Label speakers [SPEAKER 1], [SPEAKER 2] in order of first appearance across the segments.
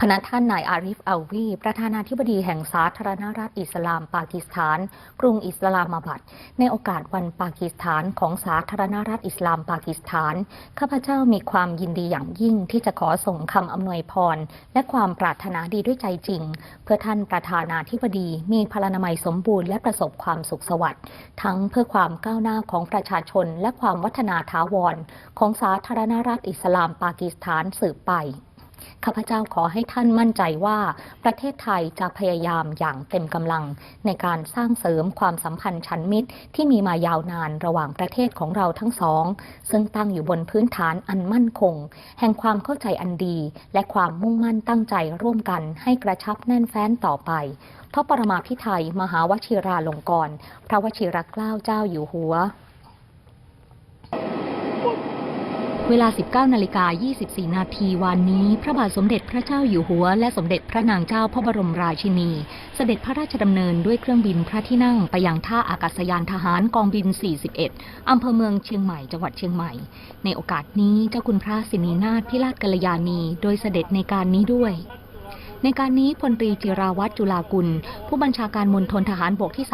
[SPEAKER 1] พนักท่านนายอาริฟอัลวี ประธานาธิบดีแห่งสาธารณรัฐอิสลาม ปากีสถาน กรุงอิสลามาบัด ในโอกาสวันปากีสถานของสาธารณรัฐอิสลามปากีสถาน ข้าพเจ้ามีความยินดีอย่างยิ่งที่จะขอส่งคำอำนวยพร และความปรารถนาดีด้วยใจจริง เพื่อท่านประธานาธิบดีมีพลานามัยสมบูรณ์และประสบความสุขสวัสดิ์ทั้งเพื่อความก้าวหน้าของประชาชนและความวัฒนาถาวร ของสาธารณรัฐอิสลามปากีสถานสืบไป ข้าพเจ้าขอให้ท่านมั่นใจว่า ประเทศไทยจะพยายามอย่างเต็มกำลัง ในการสร้างเสริมความสัมพันธ์ชั้นมิตร ที่มีมายาวนานระหว่างประเทศของเราทั้งสอง ซึ่งตั้งอยู่บนพื้นฐานอันมั่นคง แห่งความเข้าใจอันดี และความมุ่งมั่นตั้งใจร่วมกันให้กระชับแน่นแฟ้นต่อไปพระปรมาภิไธยมหาวชิราลงกรณ์พระวชิรเกล้าเจ้าอยู่หัว เวลา 19นาฬิกา24 นาทีวันนี้ พระบาทสมเด็จพระเจ้าอยู่หัว และสมเด็จพระนางเจ้าพระบรมราชินี เสด็จพระราชดำเนินด้วยเครื่องบินพระที่นั่งไปยังท่าอากาศยานทหารกองบิน 41 อำเภอเมืองเชียงใหม่ จังหวัดเชียงใหม่ ในโอกาสนี้เจ้าคุณพระสินีนาถพิราชกัลยาณี โดยเสด็จในการนี้ด้วย ในการนี้พลตรีจิราวัตรจุลากุล ผู้บัญชาการมณฑลทหารบกที่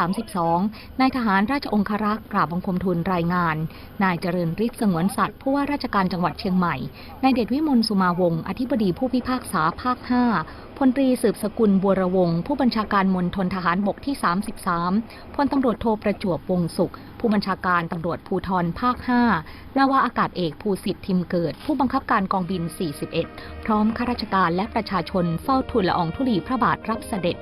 [SPEAKER 1] 32 นายทหารราชองครักษ์กราบบังคมทูลรายงาน นายเจริญฤทธิ์สงวนสัตว์ผู้ว่าราชการจังหวัดเชียงใหม่ นายเดชวิมลสุมาวงศ์อธิบดีผู้พิพากษาภาค 5 พลตรีสืบสกุลบัวระวง ผู้บัญชาการมณฑลทหารบกที่ 33 พลตำรวจโทประจวบวงสุข ผู้บัญชาการตำรวจภูธรภาค 5 นาวาอากาศเอกภูสิทธิ์ทิมเกิด ผู้บังคับการกองบิน 41 พร้อมข้าราชการและประชาชนเฝ้าทูลละอองธุลีพระบาทรับเสด็จ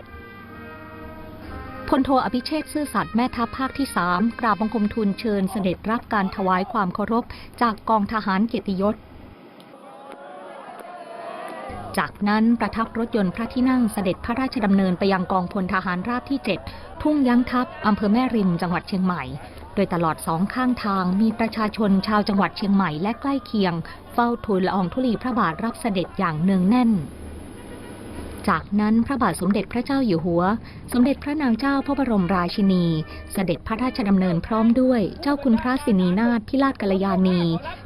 [SPEAKER 1] พลโทอภิเชษซื่อสัตย์แม่ทัพภาคที่3กราบบังคมทูลเชิญเสด็จรับการถวายความเคารพจากกองทหารเกียรติยศ จากนั้นประทับรถยนต์พระที่นั่งเสด็จพระราชดำเนินไปยังกองพลทหารราบที่ 7 ทุ่งยั้งทัพอำเภอแม่ริมจังหวัดเชียงใหม่ โดยตลอดสองข้างทางมีประชาชนชาวจังหวัดเชียงใหม่และใกล้เคียง เฝ้าทูลละอองธุลีพระบาทรับเสด็จอย่างเนืองแน่น จากนั้นพระบาทสมเด็จพระเจ้าอยู่หัว สมเด็จพระนางเจ้าพระบรมราชินี เสด็จพระราชดำเนินพร้อมด้วยเจ้าคุณพระสินีนาถพิราชกัลยาณี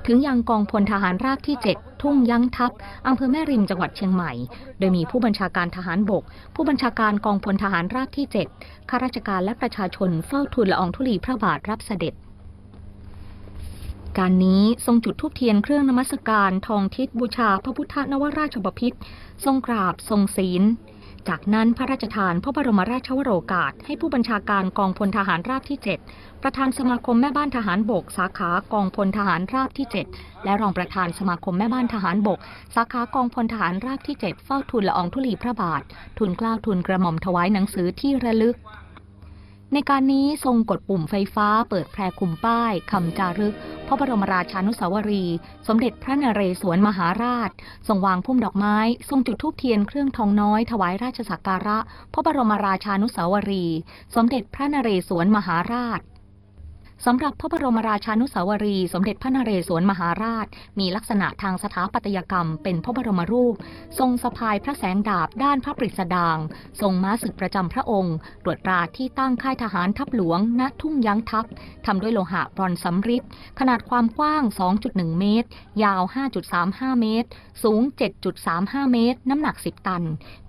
[SPEAKER 1] ถึงยังกองพลทหารราบที่ 7 ทุ่งยั้งทัพอำเภอแม่ริมจังหวัดเชียงใหม่ โดยมีผู้บัญชาการทหารบก ผู้บัญชาการกองพลทหารราบที่ 7 ข้าราชการและประชาชนเฝ้าทูลละอองธุลีพระบาทรับเสด็จ การนี้ทรงจุดธูปเทียนเครื่องนมัสการทองทิศบูชาพระพุทธนวราชบพิตรทรงกราบทรงศีล จากนั้นพระราชทานพระบรมราชวโรกาส ให้ผู้บัญชาการกองพลทหารราบที่ 7 ประธานสมาคมแม่บ้านทหารบก สาขากองพลทหารราบที่ 7 และรองประธานสมาคมแม่บ้านทหารบก สาขากองพลทหารราบที่ 7 เฝ้าทูลละอองธุลีพระบาท ทูลกล้าทูลกระหม่อมถวายหนังสือที่ระลึก ในการนี้ทรงกดปุ่มไฟฟ้าเปิดแพรคุมป้ายคำจารึก พระบรมราชานุสาวรี สมเด็จพระนเรศวรมหาราช ทรงวางพุ่มดอกไม้ ทรงจุดธูปเทียนเครื่องทองน้อยถวายราชสักการะ พระบรมราชานุสาวรี สมเด็จพระนเรศวรมหาราช สำหรับพระบรมราชานุสาวรี สมเด็จพระนเรศวรมหาราช มีลักษณะทางสถาปัตยกรรม เป็นพระบรมรูป ทรงสะพายพระแสงดาบด้านพระปริศดาง ทรงม้าศึกประจำพระองค์ตรวจตราที่ตั้งค่ายทหารทัพหลวง ณทุ่งยั้งทัพทำด้วยโลหะบรอนซ์สำริดขนาดความกว้าง 2.1 เมตร ยาว 5.35 เมตร สูง 7.35 เมตร น้ำหนัก 10 ตัน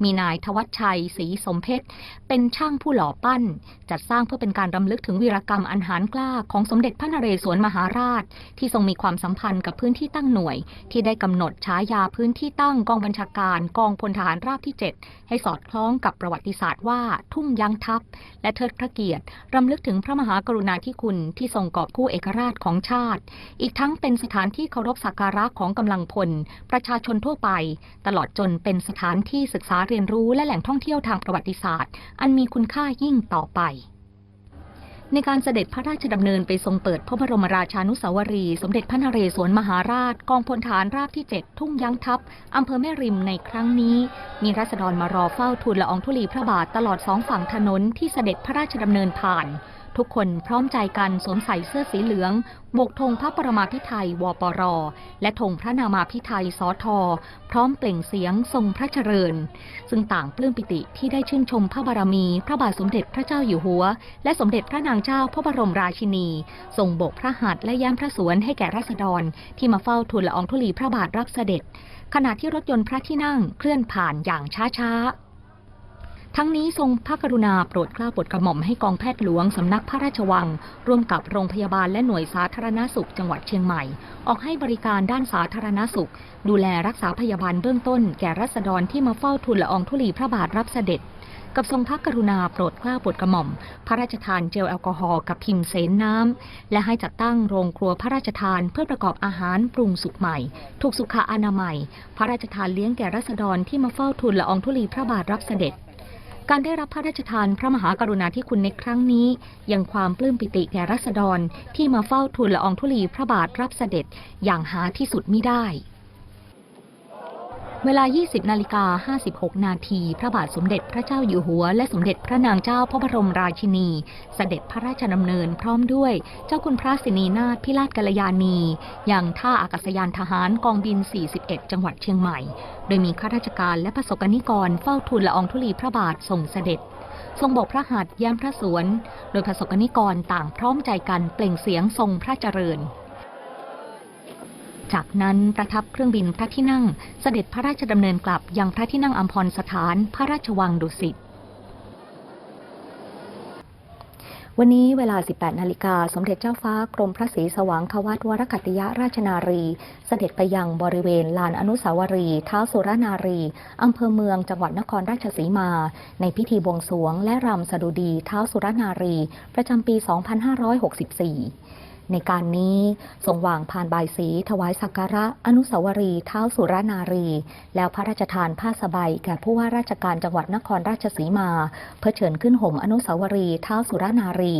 [SPEAKER 1] มีนายทวัชชัยศรีสมเพชรเป็นช่างผู้หล่อปั้น จัดสร้างเพื่อเป็นการรำลึกถึงวีรกรรมอันหารกล้าของสมเด็จพระนเรศวรมหาราช ที่ทรงมีความสัมพันธ์กับพื้นที่ตั้งหน่วย ที่ได้กำหนดฉายาพื้นที่ตั้งกองบัญชาการกองพลทหารราบที่ 7 ให้สอดคล้องกับประวัติศาสตร์ว่าทุ่งยังทัพ และเทิดพระเกียรติรำลึกถึงพระมหากรุณาธิคุณที่ทรงกอบกู้เอกราชของชาติ อีกทั้งเป็นสถานที่เคารพสักการะของกำลังพล ประชาชนทั่วไป ตลอดจนเป็นสถานที่ศึกษาเรียนรู้และแหล่งท่องเที่ยวทางประวัติศาสตร์ อันมีคุณค่ายิ่งต่อไป ในการเสด็จพระราชดำเนินไปทรงเปิดพระบรมราชานุสาวรี สมเด็จพระนเรศวรมหาราช กองพลฐานราบที่ 7 ทุ่งยั้งทัพอำเภอแม่ริมในครั้งนี้ มีรัษฎรมารอเฝ้าทูลละอองธุลีพระบาทตลอดสองฝั่งถนนที่เสด็จพระราชดำเนินผ่าน ทุกคนพร้อมใจกันสวมใส่เสื้อสีเหลืองโบกธงพระประมาพิไทยวปร และธงพระนามาพิไทยสอทอพร้อมเปล่งเสียงทรงพระเจริญ ซึ่งต่างปลื้มปิติที่ได้ชื่นชมพระบารมี พระบาทสมเด็จพระเจ้าอยู่หัว และสมเด็จพระนางเจ้าพระบรมราชินี ทรงโบกพระหัตถ์และย้มพระสวนให้แก่ราษฎร ที่มาเฝ้าทูลละอองธุลีพระบาทรับเสด็จ ขณะที่รถยนต์พระที่นั่งเคลื่อนผ่านอย่างช้าๆ ทั้งนี้ทรงพระกรุณาโปรดเกล้าโปรดกระหม่อมให้กองแพทย์หลวงสำนักพระราชวัง ร่วมกับโรงพยาบาลและหน่วยสาธารณสุขจังหวัดเชียงใหม่ ออกให้บริการด้านสาธารณสุข ดูแลรักษาพยาบาลเบื้องต้น แก่รัษฎรที่มาเฝ้าทูลละอองธุลีพระบาทรับเสด็จ กับทรงพระกรุณาโปรดเกล้าโปรดกระหม่อม พระราชทานเจลแอลกอฮอล์กับพิมพ์เสนน้ำและให้จัดตั้งโรงครัวพระราชทานเพื่อประกอบอาหารปรุงสุกใหม่ ถูกสุขอนามัย พระราชทานเลี้ยงแก่รัษฎรที่มาเฝ้าทูลละอองธุลีพระบาทรับเสด็จ การได้รับพระราชทานพระมหากรุณาธิคุณในครั้งนี้ ยังความปลื้มปิติแก่รัษฎรที่มาเฝ้าทูลละอองธุลีพระบาทรับเสด็จอย่างหาที่สุดมิได้ เวลา 20 นาฬิกา 56 นาที พระบาทสมเด็จพระเจ้าอยู่หัว และสมเด็จพระนางเจ้าพระบรมราชินี เสด็จพระราชดำเนินพร้อมด้วย เจ้าคุณพระสินีนาถพิราชกัลยาณี ยังท่าอากาศยานทหารกองบิน 41 จังหวัดเชียงใหม่ โดยมีข้าราชการและประสบกนิกรเฝ้าทูลละอองธุลีพระบาทส่งเสด็จ ทรงบอกพระหัตถ์แย้มพระสวน โดยประสบกนิกรต่างพร้อมใจกันเปล่งเสียงทรงพระเจริญ จากนั้นประทับเครื่องบินพระที่นั่ง เสด็จพระราชดำเนินกลับยังพระที่นั่งอัมพรสถานพระราชวังดุสิตวันนี้เวลา 18 นาฬิกา สมเด็จเจ้าฟ้ากรมพระศรีสว่างควัตวรกัติยะราชนารี เสด็จไปยังบริเวณลานอนุสาวรีย์ท้าวสุรนารี อำเภอเมืองจังหวัดนครราชสีมา ในพิธีบวงสรวงและรำสดุดีท้าวสุรนารี ประจำปี 2564 ในการนี้ทรงวางผ่านบายสีถวายสักการะอนุสาวรีย์เท้าสุรนารี แล้วพระราชทานผ้าสบายแก่ผู้ว่าราชการจังหวัดนครราชสีมา เพื่อเชิญขึ้นห่มอนุสาวรีย์เท้าสุรนารี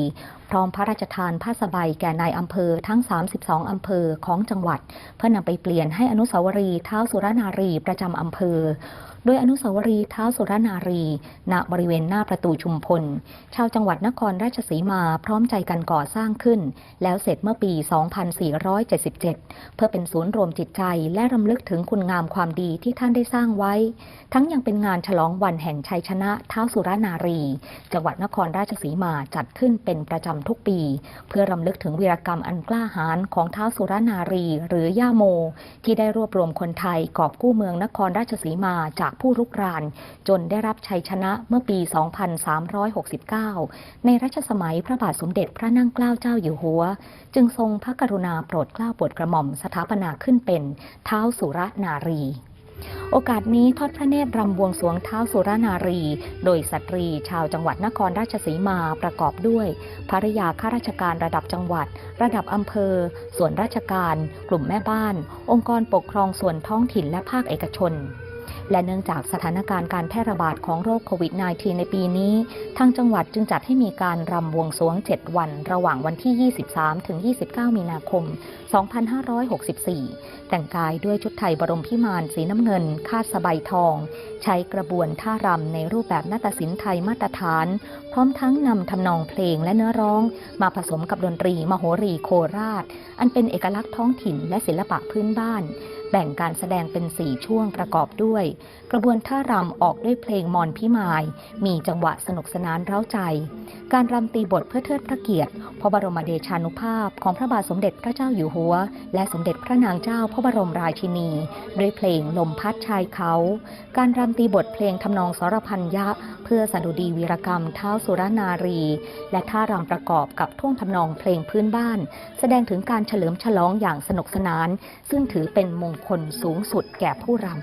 [SPEAKER 1] ร้อมพระราชทานผ้าสบายแก่นายอำเภอทั้ง 32 อำเภอของจังหวัด เพื่อนำไปเปลี่ยนให้อนุสาวรีย์เท้าสุรนารีประจำอำเภอ โดยอนุสาวรีย์เท้าสุรนารี ณบริเวณหน้าประตูชุมพล ชาวจังหวัดนครราชสีมาพร้อมใจกันก่อสร้างขึ้น แล้วเสร็จเมื่อปี 2477 เพื่อเป็นศูนย์รวมจิตใจและรำลึกถึงคุณงามความดีที่ท่านได้สร้างไว้ ทั้งยังเป็นงานฉลองวันแห่งชัยชนะเท้าสุรนารี จังหวัดนครราชสีมาจัดขึ้นเป็นประจำทุกปี เพื่อรำลึกถึงวีรกรรมอันกล้าหาญของท้าวสุรนารี หรือย่าโม ที่ได้รวบรวมคนไทยกอบกู้เมืองนครราชสีมาจากผู้รุกราน จนได้รับชัยชนะเมื่อปี 2369 ในรัชสมัยพระบาทสมเด็จพระนั่งเกล้าเจ้าอยู่หัว จึงทรงพระกรุณาโปรดเกล้าโปรดกระหม่อมสถาปนาขึ้นเป็นท้าวสุรนารี โอกาสนี้ทอดพระเนตรรำบวงสวงเท้าสุรนารี โดยสตรีชาวจังหวัดนครราชสีมาประกอบด้วยภริยาข้าราชการระดับจังหวัด ระดับอำเภอ ส่วนราชการ กลุ่มแม่บ้าน องค์กรปกครองส่วนท้องถิ่นและภาคเอกชน และเนื่องจากสถานการณ์การแพร่ระบาดของโรคโควิด -19 ในปีนี้ ทางจังหวัดจึงจัดให้มีการรำวงสวง 7 วัน ระหว่างวันที่ 23 ถึง 29 มีนาคม 2564 แต่งกายด้วยชุดไทยบรมพิมานสีน้ำเงิน คาดสบายทอง ใช้กระบวนท่ารำในรูปแบบนาฏศิลป์ไทยมาตรฐาน พร้อมทั้งนำทำนองเพลงและเนื้อร้อง มาผสมกับดนตรีมโหรีโคราช อันเป็นเอกลักษณ์ท้องถิ่นและศิลปะพื้นบ้าน แบ่งการแสดงเป็นสี่ช่วงประกอบด้วย กระบวนท่ารำออกด้วยเพลงมอนพิมาย มีจังหวะสนุกสนานเร้าใจ การรำตีบทเพื่อเทิดพระเกียรติ พระบรมเดชานุภาพของพระบาทสมเด็จพระเจ้าอยู่หัว และสมเด็จพระนางเจ้าพระบรมราชินี ด้วยเพลงลมพัดชายเขา การรำตีบทเพลงทำนองสรพันยะ เพื่อสดุดีวีรกรรมเท้าสุรนารี และท่ารำประกอบกับท่วงทำนองเพลงพื้นบ้าน แสดงถึงการเฉลิมฉลองอย่างสนุกสนาน ซึ่งถือเป็นมงคลสูงสุดแก่ผู้รำ